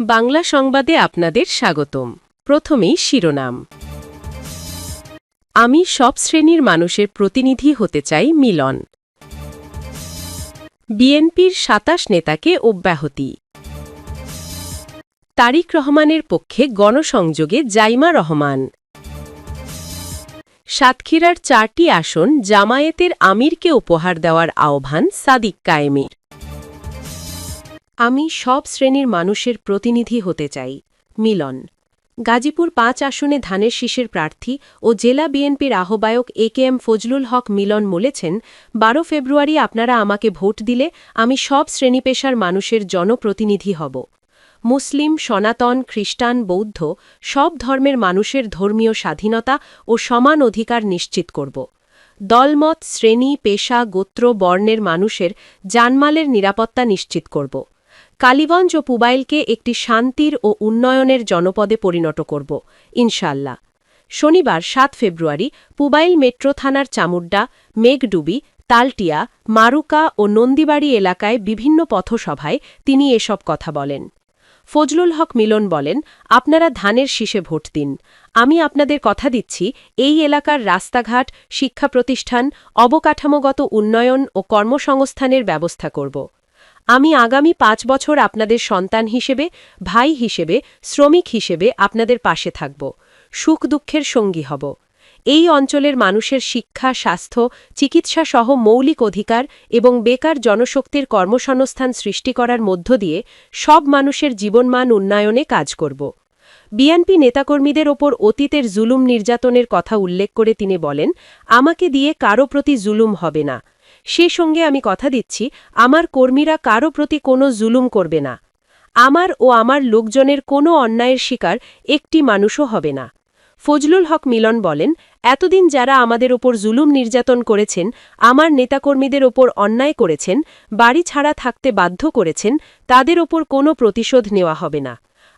বাংলা সংবাদে আপনাদের স্বাগতম। প্রথমেই শিরোনাম। আমি সব শ্রেণির মানুষের প্রতিনিধি হতে চাই মিলন। বিএনপির সাতাশ নেতাকে অব্যাহতি। তারিক রহমানের পক্ষে গণসংযোগে জাইমা রহমান। সাতক্ষীরার চারটি আসন জামায়াতের আমিরকে উপহার দেওয়ার আহ্বান সাদিক কায়েমির। আমি সব শ্রেণির মানুষের প্রতিনিধি হতে চাই। মিলন। গাজীপুর পাঁচ আসনে ধানের শীষের প্রার্থী ও জেলা বিএনপির আহ্বায়ক এ কে এম ফজলুল হক মিলন বলেছেন, বারো ফেব্রুয়ারি আপনারা আমাকে ভোট দিলে আমি সব শ্রেণি পেশার মানুষের জনপ্রতিনিধি হব। মুসলিম, সনাতন, খ্রিস্টান, বৌদ্ধ সব ধর্মের মানুষের ধর্মীয় স্বাধীনতা ও সমান অধিকার নিশ্চিত করব। দলমত, শ্রেণি, পেশা, গোত্র, বর্ণের মানুষের জানমালের নিরাপত্তা নিশ্চিত করব। কালীগঞ্জ ও পুবাইলকে একটি শান্তির ও উন্নয়নের জনপদে পরিণত করব ইনশাল্লাহ শনিবার, সাত ফেব্রুয়ারি, পুবাইল মেট্রো থানার চামুড্ডা, মেঘডুবি, তালটিয়া, মারুকা ও নন্দীবাড়ি এলাকায় বিভিন্ন পথসভায় তিনি এসব কথা বলেন। ফজলুল হক মিলন বলেন, আপনারা ধানের শীষে ভোট দিন। আমি আপনাদের কথা দিচ্ছি, এই এলাকার রাস্তাঘাট, শিক্ষা প্রতিষ্ঠান, অবকাঠামোগত উন্নয়ন ও কর্মসংস্থানের ব্যবস্থা করব। আমি আগামী পাঁচ বছর আপনাদের সন্তান হিসেবে, ভাই হিসেবে, শ্রমিক হিসেবে আপনাদের পাশে থাকব। সুখ দুঃখের সঙ্গী হব। এই অঞ্চলের মানুষের শিক্ষা, স্বাস্থ্য, চিকিৎসা সহ মৌলিক অধিকার এবং বেকার জনশক্তির কর্মসংস্থান সৃষ্টি করার মধ্য দিয়ে সব মানুষের জীবনমান উন্নয়নে কাজ করব। বিএনপি নেতাকর্মীদের ওপর অতীতের জুলুম নির্যাতনের কথা উল্লেখ করে তিনি বলেন, আমাকে দিয়ে কারও প্রতি জুলুম হবে না। সে সঙ্গে আমি কথা দিচ্ছি, আমার কর্মীরা কারও প্রতি কোনো জুলুম করবে না। আমার ও আমার লোকজনের কোনো অন্যায়ের শিকার একটি মানুষও হবে না। ফজলুল হক মিলন বলেন, এতদিন যারা আমাদের ওপর জুলুম নির্যাতন করেছেন, আমার নেতাকর্মীদের ওপর অন্যায় করেছেন, বাড়ি ছাড়া থাকতে বাধ্য করেছেন, তাদের ওপর কোনো প্রতিশোধ নেওয়া হবে না।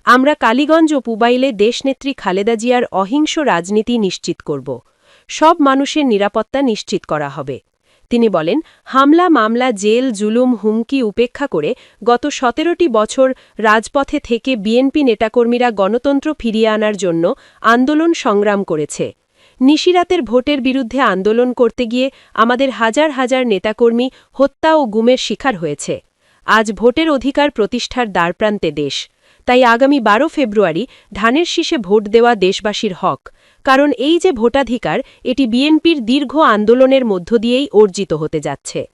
আমরা কালীগঞ্জ ও পুবাইলে দেশনেত্রী খালেদা জিয়ার অহিংস রাজনীতি নিশ্চিত করব। সব মানুষের নিরাপত্তা নিশ্চিত করা হবে। তিনি বলেন, হামলা, মামলা, জেল, জুলুম, হুমকি উপেক্ষা করে গত সতেরোটি বছর রাজপথে থেকে বিএনপি নেতাকর্মীরা গণতন্ত্র ফিরিয়ে আনার জন্য আন্দোলন সংগ্রাম করেছে। নিশিরাতের ভোটের বিরুদ্ধে আন্দোলন করতে গিয়ে আমাদের হাজার হাজার নেতাকর্মী হত্যা ও গুমের শিকার হয়েছে। আজ ভোটের অধিকার প্রতিষ্ঠার দ্বারপ্রান্তে দেশ। তাই আগামী বারো ফেব্রুয়ারি ধানের শীষে ভোট দেওয়া দেশবাসীর হক। কারণ এই যে ভোটাধিকার, এটি বিএনপির দীর্ঘ আন্দোলনের মধ্য দিয়েই অর্জিত হতে যাচ্ছে।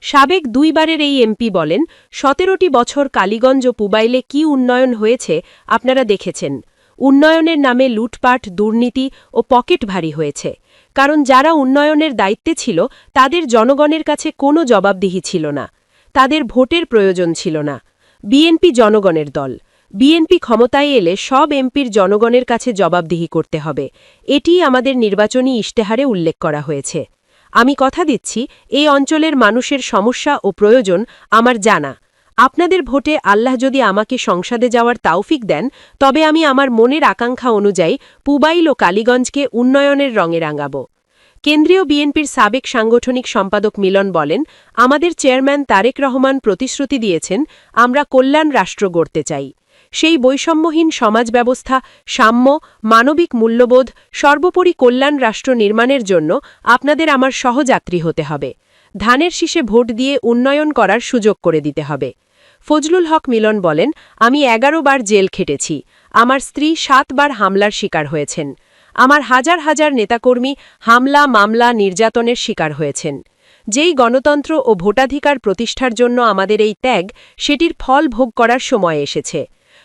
সাবেক দুইবারের এই এমপি বলেন, সতেরোটি বছর কালীগঞ্জ ও পুবাইলে কি উন্নয়ন হয়েছে আপনারা দেখেছেন। উন্নয়নের নামে লুটপাট, দুর্নীতি ও পকেট ভারী হয়েছে। কারণ যারা উন্নয়নের দায়িত্বে ছিল, তাদের জনগণের কাছে কোনো জবাবদিহি ছিল না। তাদের ভোটের প্রয়োজন ছিল না। বিএনপি জনগণের দল। বিএনপি ক্ষমতায় এলে সব এমপির জনগণের কাছে জবাবদিহি করতে হবে। এটিই আমাদের নির্বাচনী ইশতেহারে উল্লেখ করা হয়েছে। আমি কথা দিচ্ছি, এই অঞ্চলের মানুষের সমস্যা ও প্রয়োজন আমার জানা। আপনাদের ভোটে আল্লাহ যদি আমাকে সংসদে যাওয়ার তাওফিক দেন, তবে আমি আমার মনের আকাঙ্ক্ষা অনুযায়ী পুবাইল ও কালীগঞ্জকে উন্নয়নের রঙে রাঙাব। কেন্দ্রীয় বিএনপির সাবেক সাংগঠনিক সম্পাদক মিলন বলেন, আমাদের চেয়ারম্যান তারেক রহমান প্রতিশ্রুতি দিয়েছেন, আমরা কল্যাণ রাষ্ট্র গড়তে চাই। সেই বৈষম্যহীন সমাজ ব্যবস্থা সাম্য, মানবিক মূল্যবোধ, সর্বোপরি কল্যাণ রাষ্ট্র নির্মাণের জন্য আপনাদের আমার সহযাত্রী হতে হবে। ধানের শীষে ভোট দিয়ে উন্নয়ন করার সুযোগ করে দিতে হবে। ফজলুল হক মিলন বলেন, আমি এগারো বার জেল খেটেছি। আমার স্ত্রী সাতবার হামলার শিকার হয়েছেন। আমার হাজার হাজার নেতাকর্মী হামলা, মামলা, নির্যাতনের শিকার হয়েছেন। যেই গণতন্ত্র ও ভোটাধিকার প্রতিষ্ঠার জন্য আমাদের এই ত্যাগ, সেটির ফল ভোগ করার সময় এসেছে।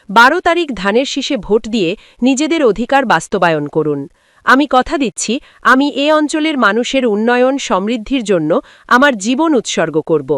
বারো তারিখ ধানের শীষে ভোট দিয়ে নিজেদের অধিকার বাস্তবায়ন করুন। আমি কথা দিচ্ছি, আমি এ অঞ্চলের মানুষের উন্নয়ন সমৃদ্ধির জন্য আমার জীবন উৎসর্গ করব।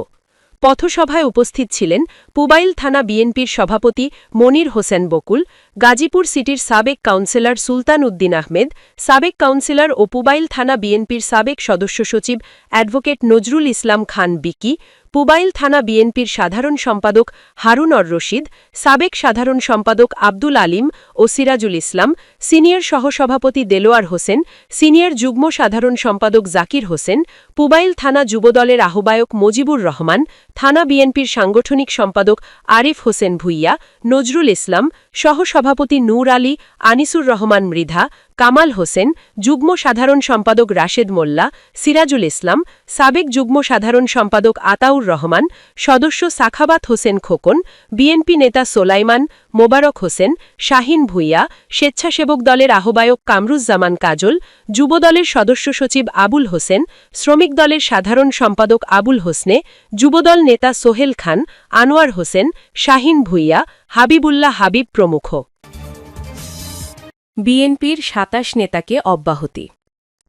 পথসভায় উপস্থিত ছিলেন পুবাইল থানা বিএনপির সভাপতি মনির হোসেন বকুল, গাজীপুর সিটির সাবেক কাউন্সিলর সুলতান উদ্দিন আহমেদ, সাবেক কাউন্সিলর ও পুবাইল থানা বিএনপির সাবেক সদস্য সচিব অ্যাডভোকেট নজরুল ইসলাম খান বিকি পুবাইল থানা বিএনপির সাধারণ সম্পাদক হারুন অর রশিদ, সাবেক সাধারণ সম্পাদক আব্দুল আলিম ও সিরাজুল ইসলাম, সিনিয়র সহসভাপতি দেলোয়ার হোসেন, সিনিয়র যুগ্ম সাধারণ সম্পাদক জাকির হোসেন, পুবাইল থানা যুবদলের আহ্বায়ক মজিবুর রহমান, থানা বিএনপির সাংগঠনিক সম্পাদক আরিফ হোসেন ভুইয়া, নজরুল ইসলাম, সহসভাপতি নূর আলী, আনিসুর রহমান মৃধা কামাল হোসেন, যুগ্ম সাধারণ সম্পাদক রাশেদ মোল্লা, সিরাজুল ইসলাম, সাবেক যুগ্ম সাধারণ সম্পাদক আতাউর রহমান, সদস্য সাখাবাত হোসেন খোকন, বিএনপি নেতা সোলাইমান মোবারক হোসেন, শাহিন ভুইয়া, স্বেচ্ছাসেবক দলের আহ্বায়ক কামরুজ্জামান কাজল যুবদলের সদস্য সচিব আবুল হোসেন, শ্রমিক দলের সাধারণ সম্পাদক আবুল হোসনে যুবদল নেতা সোহেল খান, আনোয়ার হোসেন, শাহিন ভুইয়া, হাবিবুল্লাহ হাবিব প্রমুখ। বিএনপির সাতাশ নেতাকে অব্যাহতি।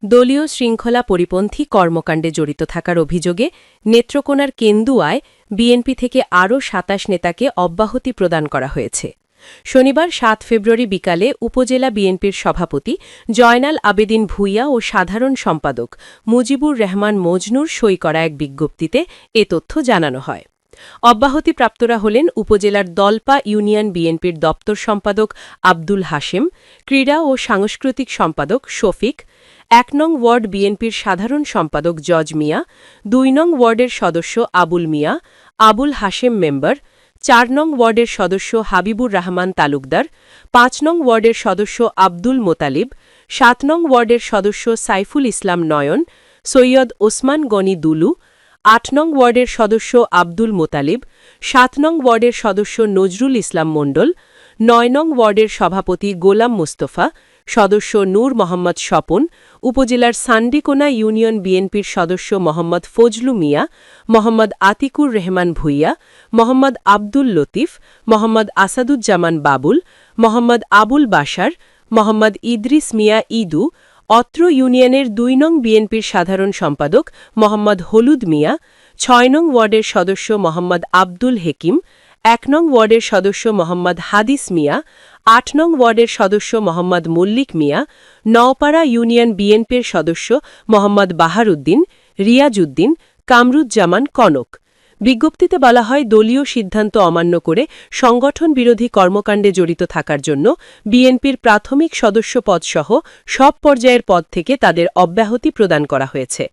দলীয় শৃঙ্খলা পরিপন্থী কর্মকাণ্ডে জড়িত থাকার অভিযোগে নেত্রকোনার কেন্দুয়ায় বিএনপি থেকে আরও সাতাশ নেতাকে অব্যাহতি প্রদান করা হয়েছে। শনিবার সাত ফেব্রুয়ারি বিকালে উপজেলা বিএনপির সভাপতি জয়নাল আবেদিন ভূঁইয়া ও সাধারণ সম্পাদক মুজিবুর রহমান মজনুর সই করা এক বিজ্ঞপ্তিতে এ তথ্য জানানো হয়। অব্যাহতিপ্রাপ্তরা হলেন উপজেলার দলপা ইউনিয়ন বিএনপির দপ্তর সম্পাদক আব্দুল হাশেম, ক্রীড়া ও সাংস্কৃতিক সম্পাদক শফিক, এক নং ওয়ার্ড বিএনপির সাধারণ সম্পাদক জজ মিয়া, দুই নং ওয়ার্ডের সদস্য আবুল মিয়া, আবুল হাশেম মেম্বার, চার নং ওয়ার্ডের সদস্য হাবিবুর রহমান তালুকদার, পাঁচ নং ওয়ার্ডের সদস্য আব্দুল মোতালিব, সাত নং ওয়ার্ডের সদস্য সাইফুল ইসলাম নয়ন, সৈয়দ ওসমান গনি দুলু আট নং ওয়ার্ডের সদস্য আব্দুল মোতালিব, সাত নং ওয়ার্ডের সদস্য নজরুল ইসলাম মণ্ডল, নয় নং ওয়ার্ডের সভাপতি গোলাম মুস্তফা, সদস্য নূর মোহাম্মদ স্বপন, উপজেলার সান্ডিকোনা ইউনিয়ন বিএনপির সদস্য মোহাম্মদ ফজলু মিয়া, মোহাম্মদ আতিকুর রহমান ভুইয়া, মোহাম্মদ আব্দুল লতিফ, মোহাম্মদ আসাদুজ্জামান বাবুল, মোহাম্মদ আবুল বাশার, মোহাম্মদ ইদ্রিস মিয়া ইদু অত্র ইউনিয়নের দুই নং বিএনপির সাধারণ সম্পাদক মোহাম্মদ হলুদ মিয়া, ছয় নং ওয়ার্ডের সদস্য মোহাম্মদ আব্দুল হেকিম, এক নং ওয়ার্ডের সদস্য মোহাম্মদ হাদিস মিয়া, আট নং ওয়ার্ডের সদস্য মোহাম্মদ মল্লিক মিয়া, নওপাড়া ইউনিয়ন বিএনপির সদস্য মোহাম্মদ বাহারুদ্দিন, রিয়াজউদ্দিন, কামরুজ্জামান কনক। বিজ্ঞপ্তিতে বলা হয়, দলীয় সিদ্ধান্ত অমান্য করে সংগঠন বিরোধী কর্মকাণ্ডে জড়িত থাকার জন্য বিএনপির প্রাথমিক সদস্য পদসহ সব পর্যায়ের পদ থেকে তাদের অব্যাহতি প্রদান করা হয়েছে।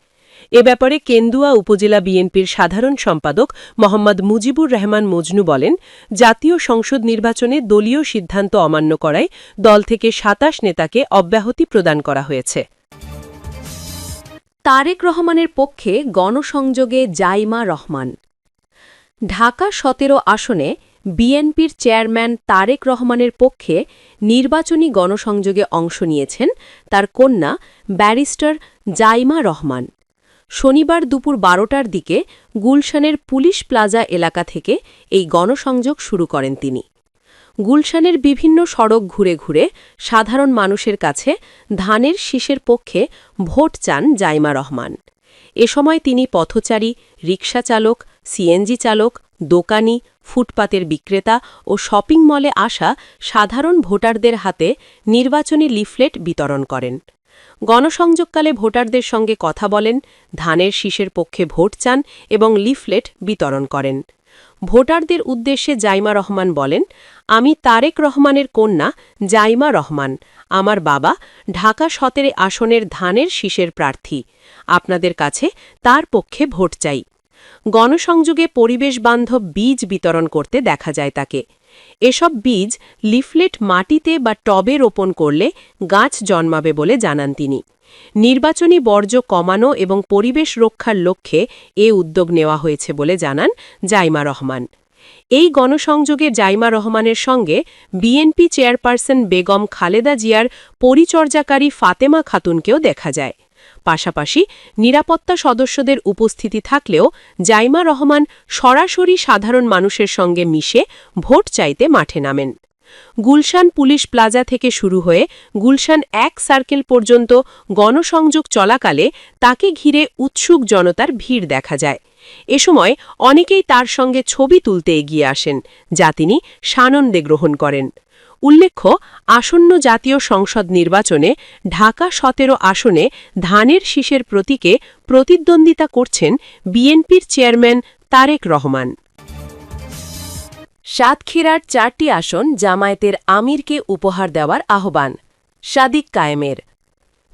এ ব্যাপারে কেন্দুয়া উপজেলা বিএনপির সাধারণ সম্পাদক মোহাম্মদ মুজিবুর রহমান মজনু বলেন, জাতীয় সংসদ নির্বাচনে দলীয় সিদ্ধান্ত অমান্য করায় দল থেকে সাতাশ নেতাকে অব্যাহতি প্রদান করা হয়েছে। তারেক রহমানের পক্ষে গণসংযোগে জাইমা রহমান। ঢাকা সতেরো আসনে বিএনপির চেয়ারম্যান তারেক রহমানের পক্ষে নির্বাচনী গণসংযোগে অংশ নিয়েছেন তার কন্যা ব্যারিস্টার জাইমা রহমান। শনিবার দুপুর বারোটার দিকে গুলশানের পুলিশ প্লাজা এলাকা থেকে এই গণসংযোগ শুরু করেন তিনি। গুলশানের বিভিন্ন সড়ক ঘুরে ঘুরে সাধারণ মানুষের কাছে ধানের শীষের পক্ষে ভোট চান জাইমা রহমান। এ সময় তিনি পথচারী, রিকশা চালক, সিএনজি চালক, দোকানি, ফুটপাতের বিক্রেতা ও শপিং মলে আসা সাধারণ ভোটারদের হাতে নির্বাচনী লিফলেট বিতরণ করেন। গণসংযোগকালে ভোটারদের সঙ্গে কথা বলেন, ধানের শীষের পক্ষে ভোট চান এবং লিফলেট বিতরণ করেন। ভোটারদের উদ্দেশ্যে জাইমা রহমান বলেন, আমি তারেক রহমানের কন্যা জাইমা রহমান। আমার বাবা ঢাকা সতেরে আসনের ধানের শীষের প্রার্থী। আপনাদের কাছে তার পক্ষে ভোট চাই। গণসংযোগে পরিবেশ বান্ধব বীজ বিতরণ করতে দেখা যায় তাকে। এসব বীজ লিফলেট মাটিতে বা টবে রোপণ করলে গাছ জন্মাবে বলে জানান তিনি। নির্বাচনী বর্জ্য কমানো এবং পরিবেশ রক্ষার লক্ষ্যে এ উদ্যোগ নেওয়া হয়েছে বলে জানান জাইমা রহমান। এই গণসংযোগে জাইমা রহমানের সঙ্গে বিএনপি চেয়ারপারসন বেগম খালেদা জিয়ার পরিচর্যাকারী ফাতেমা খাতুনকেও দেখা যায়। পাশাপাশি নিরাপত্তা সদস্যদের উপস্থিতি থাকলেও জাইমা রহমান সরাসরি সাধারণ মানুষের সঙ্গে মিশে ভোট চাইতে মাঠে নামেন। গুলশান পুলিশ প্লাজা থেকে শুরু হয়ে গুলশান এক সার্কেল পর্যন্ত গণসংযোগ চলাকালে তাকে ঘিরে উৎসুক জনতার ভিড় দেখা যায়। এ সময় অনেকেই তার সঙ্গে ছবি তুলতে এগিয়ে আসেন, যা তিনি সানন্দে গ্রহণ করেন। উল্লেখ্য, আসন্ন জাতীয় সংসদ নির্বাচনে ঢাকা সতেরো আসনে ধানের শীষের প্রতীকে প্রতিদ্বন্দ্বিতা করছেন বিএনপির চেয়ারম্যান তারেক রহমান। সাতক্ষীরার চারটি আসন জামায়াতের আমিরকে উপহার দেওয়ার আহ্বান, সাদিক কায়েমের।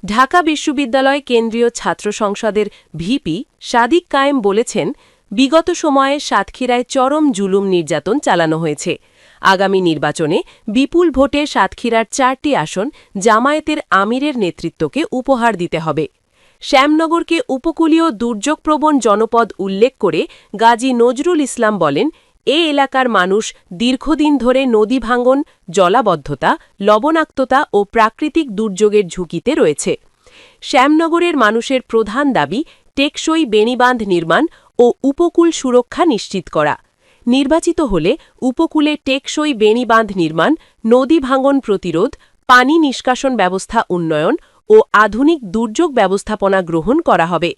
ঢাকা বিশ্ববিদ্যালয় কেন্দ্রীয় ছাত্র সংসদের ভিপি সাদিক কায়েম বলেছেন, বিগত সময়ে সাতক্ষীরায় চরম জুলুম নির্যাতন চালানো হয়েছে। আগামী নির্বাচনে বিপুল ভোটে সাতক্ষীরার চারটি আসন জামায়াতের আমিরের নেতৃত্বকে উপহার দিতে হবে। শ্যামনগরকে উপকূলীয় দুর্যোগপ্রবণ জনপদ উল্লেখ করে গাজী নজরুল ইসলাম বলেন, এ এলাকার মানুষ দীর্ঘদিন ধরে নদী ভাঙ্গন জলাবদ্ধতা, লবণাক্ততা ও প্রাকৃতিক দুর্যোগের ঝুঁকিতে রয়েছে। শ্যামনগরের মানুষের প্রধান দাবি, টেকসই বেনিবাঁধ নির্মাণ ও উপকূল সুরক্ষা নিশ্চিত করা। নির্বাচিত হলে উপকূলে টেকসই বেনিবাঁধ নির্মাণ, নদী ভাঙন প্রতিরোধ, পানি নিষ্কাশন ব্যবস্থা উন্নয়ন ও আধুনিক দুর্যোগ ব্যবস্থাপনা গ্রহণ করা হবে।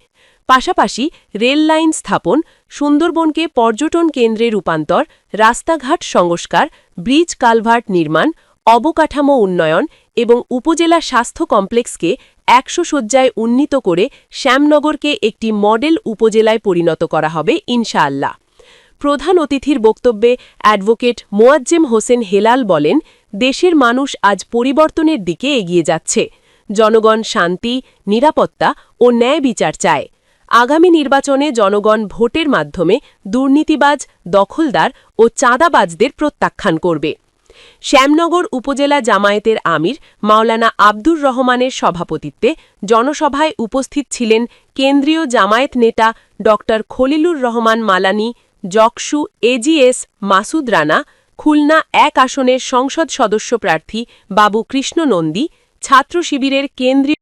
পাশাপাশি রেল লাইন স্থাপন, সুন্দরবনকে পর্যটন কেন্দ্রে রূপান্তর, রাস্তাঘাট সংস্কার, ব্রিজ কালভার্ট নির্মাণ, অবকাঠামো উন্নয়ন এবং উপজেলা স্বাস্থ্য কমপ্লেক্সকে একশো শয্যায় উন্নীত করে শ্যামনগরকে একটি মডেল উপজেলায় পরিণত করা হবে ইনশাআল্লাহ। প্রধান অতিথির বক্তব্যে অ্যাডভোকেট মোয়াজ্জেম হোসেন হেলাল বলেন, দেশের মানুষ আজ পরিবর্তনের দিকে এগিয়ে যাচ্ছে। জনগণ শান্তি, নিরাপত্তা ও ন্যায় বিচার চায়। আগামী নির্বাচনে জনগণ ভোটের মাধ্যমে দুর্নীতিবাজ, দখলদার ও চাঁদাবাজদের প্রত্যাখ্যান করবে। শ্যামনগর উপজেলা জামায়াতের আমির মাওলানা আব্দুর রহমানের সভাপতিত্বে জনসভায় উপস্থিত ছিলেন কেন্দ্রীয় জামায়াত নেতা ড খলিলুর রহমান মালানি জকসু এজিএস মাসুদ রানা, খুলনা এক আসনের সংসদ সদস্য প্রার্থী বাবু কৃষ্ণ নন্দী ছাত্র শিবিরের কেন্দ্রীয়